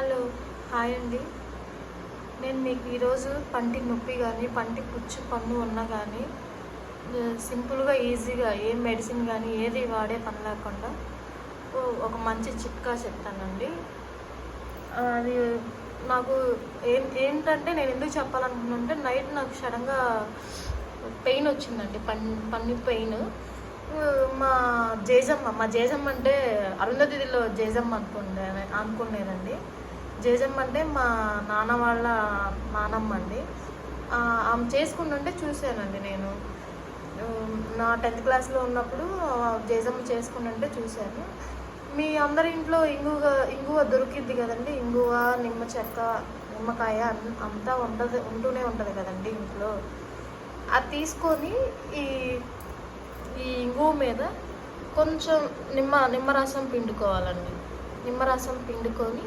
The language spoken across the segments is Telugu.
హలో హాయ్ అండి. నేను మీకు ఈరోజు పంటి నొప్పి కానీ పంటి పుచ్చు పన్ను ఉన్నా కానీ సింపుల్గా ఈజీగా ఏ మెడిసిన్ కానీ ఏది వాడే పని లేకుండా ఒక మంచి చిట్కా చెప్తానండి. అది నాకు ఏం ఏంటంటే నేను ఎందుకు చెప్పాలనుకున్నానంటే నైట్ నాకు సడన్గా పెయిన్ వచ్చిందండి పన్ పన్ను పెయిన్. మా జేజమ్మ మా జేజమ్మ అంటే అరుంధతిలో జేజమ్మ అనుకుండే అనుకునేదండి. జేజమ్మ అంటే మా నాన్న వాళ్ళ నానమ్మ అండి. ఆమె చేసుకుంటుంటే చూశానండి నేను. నా టెన్త్ క్లాస్లో ఉన్నప్పుడు జేజమ్మ చేసుకుంటుంటే చూశాను. మీ అందరి ఇంట్లో ఇంగువ ఇంగువ దొరికిద్ది కదండి. ఇంగువ నిమ్మ చెక్క నిమ్మకాయ అంతా ఉంటుంది ఉంటూనే ఉంటుంది కదండి ఇంట్లో. అది తీసుకొని ఈ ఈ ఇంగువ మీద కొంచెం నిమ్మ నిమ్మరసం పిండుకోవాలండి. నిమ్మరసం పిండుకొని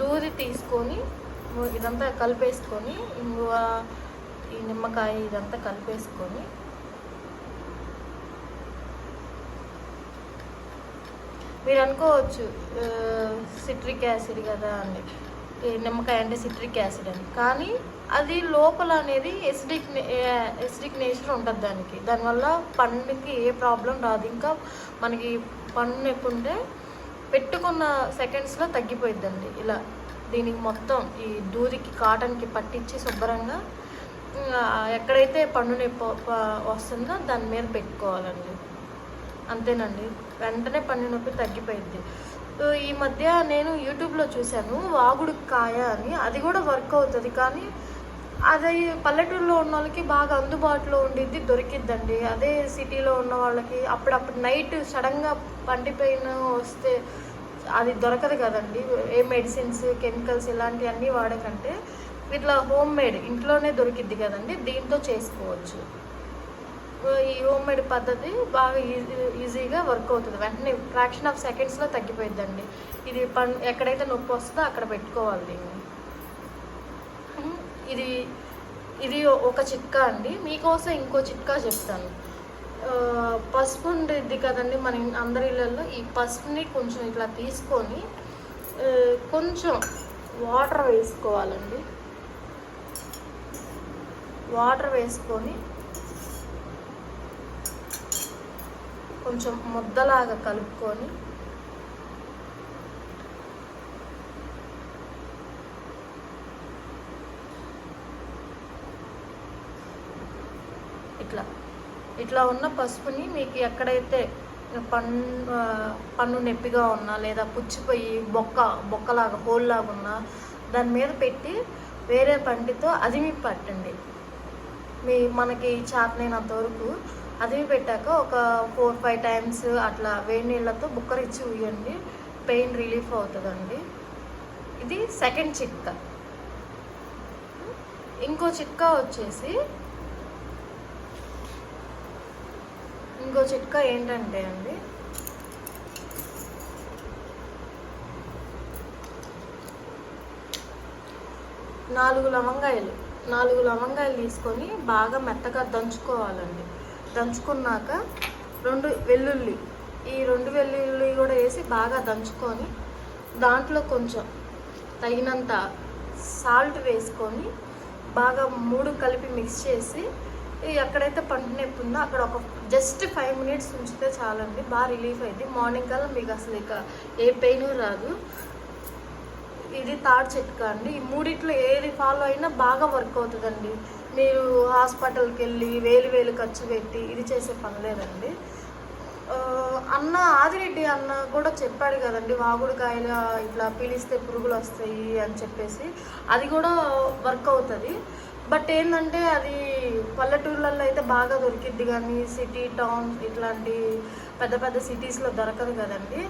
దూది తీసుకొని ఇదంతా కలిపేసుకొని ఇంగువ ఈ నిమ్మకాయ ఇదంతా కలిపేసుకొని మీరు అనుకోవచ్చు సిట్రిక్ యాసిడ్ కదా అని నిమ్మకాయ అంటే సిట్రిక్ యాసిడ్ అని. కానీ అది లోపల అనేది ఎసిడిక్ ఎసిడిక్ నేచర్ ఉంటుంది దానికి. దానివల్ల పండుకి ఏ ప్రాబ్లం రాదు. ఇంకా మనకి పన్ను నొప్పి పెట్టుకున్న సెకండ్స్లో తగ్గిపోయిద్దండి. ఇలా దీనికి మొత్తం ఈ దూదికి కాటన్కి పట్టించి శుభ్రంగా ఎక్కడైతే పన్ను నొప్పి వస్తుందో దాని మీద పెట్టుకోవాలండి. అంతేనండి. వెంటనే పన్ను నొప్పి తగ్గిపోయింది సో ఈ మధ్య నేను యూట్యూబ్లో చూశాను వాగుడు కాయ అని. అది కూడా వర్క్ అవుతుంది కానీ అది పల్లెటూరులో ఉన్న వాళ్ళకి బాగా అందుబాటులో ఉండిద్ది దొరికిద్దండి. అదే సిటీలో ఉన్న వాళ్ళకి అప్పుడప్పుడు నైట్ సడన్గా పండిపోయిన వస్తే అది దొరకదు కదండి. ఏ మెడిసిన్స్ కెమికల్స్ ఇలాంటివన్నీ వాడకంటే ఇట్లా హోమ్ మేడ్ ఇంట్లోనే దొరికిద్ది కదండి. దీంతో చేసుకోవచ్చు. ఈ హోమ్ మేడ్ పద్ధతి బాగా ఈజీ ఈజీగా వర్క్ అవుతుంది. వెంటనే ఫ్రాక్షన్ ఆఫ్ సెకండ్స్లో తగ్గిపోయిద్దండి. ఇది పన్ ఎక్కడైతే నొప్పి వస్తుందో అక్కడ పెట్టుకోవాలి దీన్ని. ఇది ఇది ఒక చిట్కా అండి. మీకోసం ఇంకో చిట్కా చెప్తాను. పసుపు ఉండేది కదండి మన అందరి ఇళ్ళల్లో. ఈ పసుపుని కొంచెం ఇట్లా తీసుకొని కొంచెం వాటర్ వేసుకోవాలండి. వాటర్ వేసుకొని కొంచెం ముద్దలాగా కలుపుకొని ఇట్లా. ఇట్లా ఉన్న పసుపుని మీకు ఎక్కడైతే పన్ను పన్ను నొప్పిగా ఉన్నా లేదా పుచ్చిపోయి బొక్క బొక్కలాగా హోల్లాగా ఉన్నా దాని మీద పెట్టి వేరే పంటితో అదిమి పట్టండి. మీ మనకి చాతనైనంత వరకు అదిమి పెట్టాక ఒక ఫోర్ ఫైవ్ టైమ్స్ అట్లా వేడి నీళ్ళతో బుక్కరిచ్చి ఉయ్యండి. పెయిన్ రిలీఫ్ అవుతుందండి. ఇది సెకండ్ చిట్కా. ఇంకో చిట్కా వచ్చేసి ఇంకో చిట్కా ఏంటంటే అండి? నాలుగు లవంగాయలు. నాలుగు లవంగాయలు తీసుకొని బాగా మెత్తగా దంచుకోవాలండి. దంచుకున్నాక రెండు వెల్లుల్లి ఈ రెండు వెల్లుల్లి కూడా వేసి బాగా దంచుకొని దాంట్లో కొంచెం తగినంత సాల్ట్ వేసుకొని బాగా మూడు కలిపి మిక్స్ చేసి ఎక్కడైతే పంట నొప్పి ఉందో అక్కడ ఒక జస్ట్ ఫైవ్ మినిట్స్ ఉంచితే చాలండి. బాగా రిలీఫ్ అయింది. మార్నింగ్ కల్లా మీకు అసలు ఇక ఏ పెయిన్ రాదు. ఇది థర్డ్ చిట్కా అండి. ఈ మూడిట్లో ఏది ఫాలో అయినా బాగా వర్క్ అవుతుందండి. మీరు హాస్పిటల్కి వెళ్ళి వేలు వేలు ఖర్చు పెట్టి ఇది చేసే పని లేదండి. అన్న ఆదిరెడ్డి అన్న కూడా చెప్పాడు కదండి వాగుడుకాయలు ఇట్లా పీలిస్తే పురుగులు వస్తాయి అని చెప్పేసి. అది కూడా వర్క్ అవుతుంది. బట్ ఏంటంటే అది పల్లెటూర్లలో అయితే బాగా దొరికిద్ది కానీ సిటీ టౌన్ ఇట్లాంటి పెద్ద పెద్ద సిటీస్లో దొరకదు కదండి.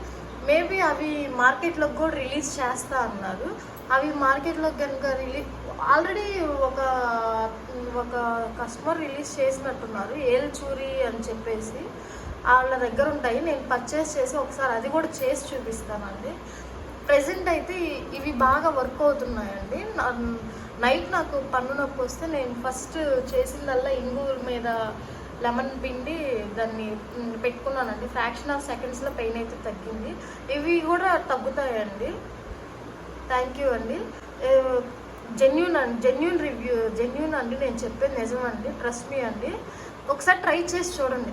మేబీ అవి మార్కెట్లోకి కూడా రిలీజ్ చేస్తా అన్నారు. అవి మార్కెట్లోకి కనుక రిలీజ్ ఆల్రెడీ ఒక ఒక కస్టమర్ రిలీజ్ చేసినట్టున్నారు ఏల్చూరి అని చెప్పేసి. వాళ్ళ దగ్గర ఉంటాయి నేను పర్చేస్ చేసి ఒకసారి అది కూడా చేసి చూపిస్తానండి. ప్రజెంట్ అయితే ఇవి బాగా వర్క్ అవుతున్నాయండి. నైట్ నాకు పన్ను నొప్పి వస్తే నేను ఫస్ట్ చేసిందల్లా ఇంగు మీద లెమన్ పిండి దాన్ని పెట్టుకున్నానండి. ఫ్రాక్షన్ ఆఫ్ సెకండ్స్లో పెయిన్ అయితే తగ్గింది. ఇవి కూడా తగ్గుతాయండి. థ్యాంక్ యూ అండి. జెన్యున్ అండి జెన్యున్ రివ్యూ జెన్యున్ అండి నేను చెప్పేది నిజం అండి ట్రస్ట్ మీ అండి. ఒకసారి ట్రై చేసి చూడండి.